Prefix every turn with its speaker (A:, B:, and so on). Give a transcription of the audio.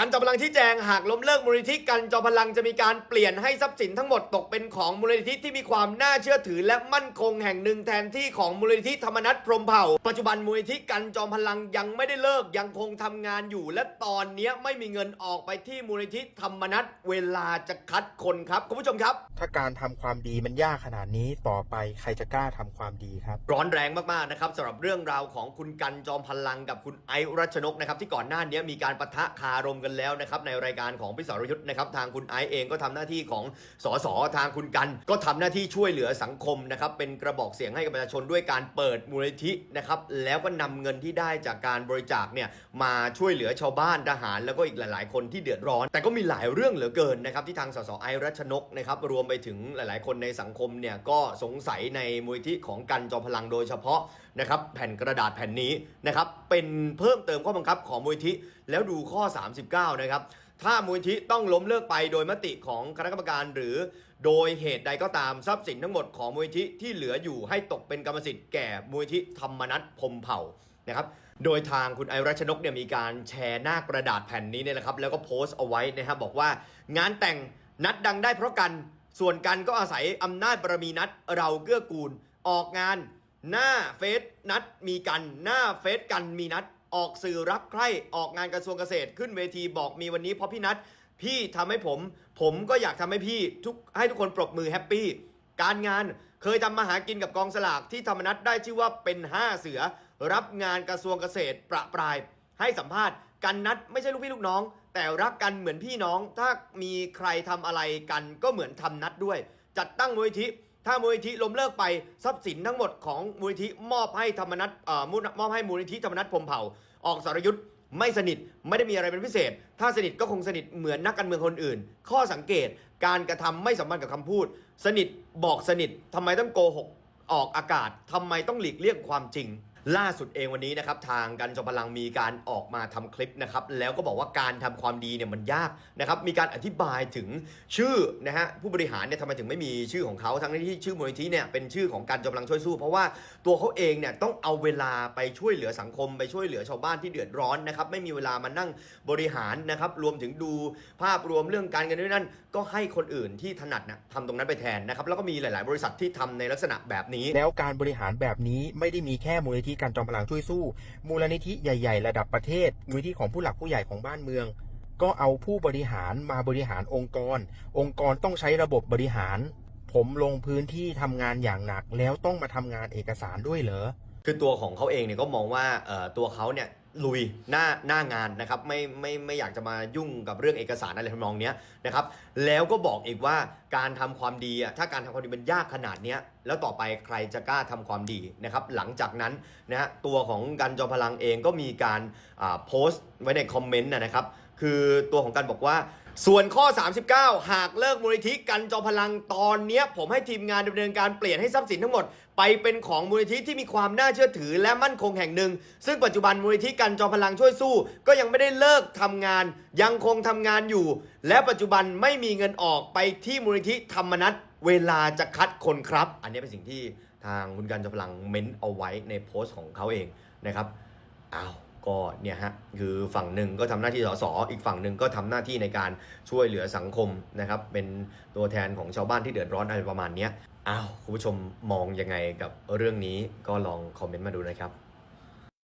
A: การจอมพลังที่แจงหากล้มเลิกมูลนิธิกันจอมพลังจะมีการเปลี่ยนให้ทรัพย์สินทั้งหมดตกเป็นของมูลนิธิที่มีความน่าเชื่อถือและมั่นคงแห่งหนึ่งแทนที่ของมูลนิธิธรรมนัตพรหมเผ่า ปัจจุบันมูลนิธิกันจอมพลังยังไม่ได้เลิกยังคงทำงานอยู่ และตอนนี้ไม่มีเงินออกไปที่มูลนิธิธรรมนัตเวลาจะคัดคนครับคุณผู้ชมครับ
B: ถ้าการทำความดีมันยากขนาดนี้ต่อไปใครจะกล้าทำความดีครับ
A: ร้อนแรงมากๆนะครับสำหรับเรื่องราวของคุณกันจอมพลังกับคุณไอรัชนกนะครับที่ก่อนหน้านี้มีการประทะคารมกันแล้วนะครับในรายการของพิสรยุทธ์นะครับทางคุณไอซ์เองก็ทำหน้าที่ของสสทางคุณกัน ก็ทำหน้าที่ช่วยเหลือสังคมนะครับเป็นกระบอกเสียงให้กับประชาชนด้วยการเปิดมูลนิธินะครับแล้วก็นำเงินที่ได้จากการบริจาคเนี่ยมาช่วยเหลือชาวบ้านทหาร แล้วก็อีกหลาย ๆ คนที่เดือดร้อน แต่ก็มีหลายเรื่องเหลือเกินนะครับที่ทางสสไอรัชนกนะครับรวมไปถึงหลาย ๆ คนในสังคมเนี่ยก็สงสัยในมูลนิธิของกันจอมพลังโดยเฉพาะ นะครับแผ่นกระดาษแผ่นนี้นะครับเป็นเพิ่มเติมข้อบังคับของมูลนิธิแล้วดูข้อ 39 นะครับถ้ามูลนิธิต้องล้มเลิกไปโดยมติของคณะกรรมการหรือ โดยเหตุใดก็ตามทรัพย์สินทั้งหมดของมูลนิธิที่เหลืออยู่ให้ตกเป็นกรรมสิทธิ์แก่มูลนิธิธรรมนัตพมเผ่านะครับโดยทางคุณไอรัชนกเนี่ยมีการแชร์หน้ากระดาษแผ่นนี้เนี่ยนะครับแล้วก็โพสต์เอาไว้นะครับบอกว่างานแต่งนัดดังได้เพราะกันส่วนกันก็อาศัยอำนาจบารมีนัดเราเกื้อกูลออกงาน หน้าเฟซนัดมีกัน หน้าเฟซกันมีนัด ออกสื่อรักใคร่ออกงานกระทรวงเกษตรขึ้นเวทีบอกมีวันนี้เพราะพี่นัด พี่ทำให้ผม ผมก็อยากทำให้พี่ทุกให้ทุกคนปรบมือแฮปปี้การงานเคยทำมาหากินกับกองสลากที่ธรรมนัตได้ชื่อว่าเป็น 5 เสือ รับงานกระทรวงเกษตรประปราย ให้สัมภาษณ์กันนัดไม่ใช่ลูกพี่ลูกน้อง แต่รักกันเหมือนพี่น้อง ถ้ามีใครทำอะไรกันก็เหมือนทำนัดด้วย จัดตั้งมูลนิธิ ถ้ามูลนิธิล้มเลิกไปทรัพย์สินทั้งหมดของมูลนิธิมอบให้ธรรมนัตเอ่อมูลมอบให้มูลนิธิธรรมนัตพรมเผ่า ออกสรยุทธ์ไม่สนิทไม่ได้มีอะไรเป็นพิเศษ ถ้าสนิทก็คงสนิทเหมือนนักการเมืองคนอื่น ข้อสังเกตการกระทำไม่สัมพันธ์กับคำพูด สนิทบอกสนิททำไมต้องโกหกออกอากาศทำไมต้องหลีกเลี่ยงความจริง ล่าสุดเองวันนี้นะครับทางกันจอมพลังมีการออกมาทำคลิปนะครับแล้วก็บอกว่าการทำความดีเนี่ยมันยากนะครับมีการอธิบายถึงชื่อนะฮะผู้บริหารเนี่ยทำไมถึงไม่มีชื่อของเขาทั้งที่ชื่อมูลนิธิเนี่ยเป็นชื่อของการจอมพลังช่วยสู้ เพราะว่าตัวเขาเองเนี่ยต้องเอาเวลาไปช่วยเหลือสังคม ไปช่วยเหลือชาวบ้านที่เดือดร้อนนะครับไม่มีเวลามานั่งบริหารนะครับรวมถึงดูภาพรวมเรื่องการเงินด้วยนั่นก็ให้คนอื่นที่ถนัดนะทำตรงนั้นไปแทนนะครับแล้วก็มีหลาย ๆ บริษัทที่ทำในลักษณะแบบนี้
B: แล้วการบริหารแบบนี้ไม่ได้มีแค่มูลนิธิการจอมพลังช่วยสู้ มูลนิธิใหญ่ ๆ ระดับประเทศมูลนิธิของผู้หลักผู้ใหญ่ของบ้านเมือง ก็เอาผู้บริหารมาบริหารองค์กร องค์กรต้องใช้ระบบบริหาร ผมลงพื้นที่ทำงานอย่างหนัก แล้วต้องมาทำงานเอกสารด้วยเหรอ
A: คือตัวของเขาเองเนี่ยก็มองว่าเออตัวเขาเนี่ย ลุยหน้าหน้างานนะครับไม่ไม่ไม่อยากจะมายุ่งกับเรื่องเอกสารอะไรทำนองเนี้ยนะครับแล้วก็บอกอีกว่าการทำความดีอะถ้าการทำความดีมันยากขนาดเนี้ยแล้วต่อไปใครจะกล้าทำความดีนะครับหลังจากนั้นนะฮะตัวของกันจอมพลังเองก็มีการอ่าโพสต์ไว้ในคอมเมนต์นะนะครับคือตัวของกันบอกว่า ส่วนข้อ 39 หากเลิกมูลนิธิกันจอมพลังตอนเนี้ย ผมให้ทีมงานดำเนินการเปลี่ยนให้ทรัพย์สินทั้งหมด ไปเป็นของมูลนิธิที่มีความน่าเชื่อถือและมั่นคงแห่งหนึ่ง ซึ่งปัจจุบันมูลนิธิกันจอมพลังช่วยสู้ ก็ยังไม่ได้เลิกทำงาน ยังคงทำงานอยู่ และปัจจุบันไม่มีเงินออกไปที่มูลนิธิธรรมนัตเวลาจะคัดคนครับ อันนี้เป็นสิ่งที่ทางคุณกันจอมพลังเม้นเอาไว้ในโพสต์ของเขาเองนะครับ ก็เนี่ยฮะคือฝั่งหนึ่งก็ทำหน้าที่สสอีกฝั่งหนึ่งก็ทำหน้าที่ในการช่วยเหลือสังคมนะครับเป็นตัวแทนของชาวบ้านที่เดือดร้อนอะไรประมาณนี้อ้าวคุณผู้ชมมองยังไงกับเรื่องนี้ก็ลองคอมเมนต์มาดูนะครับ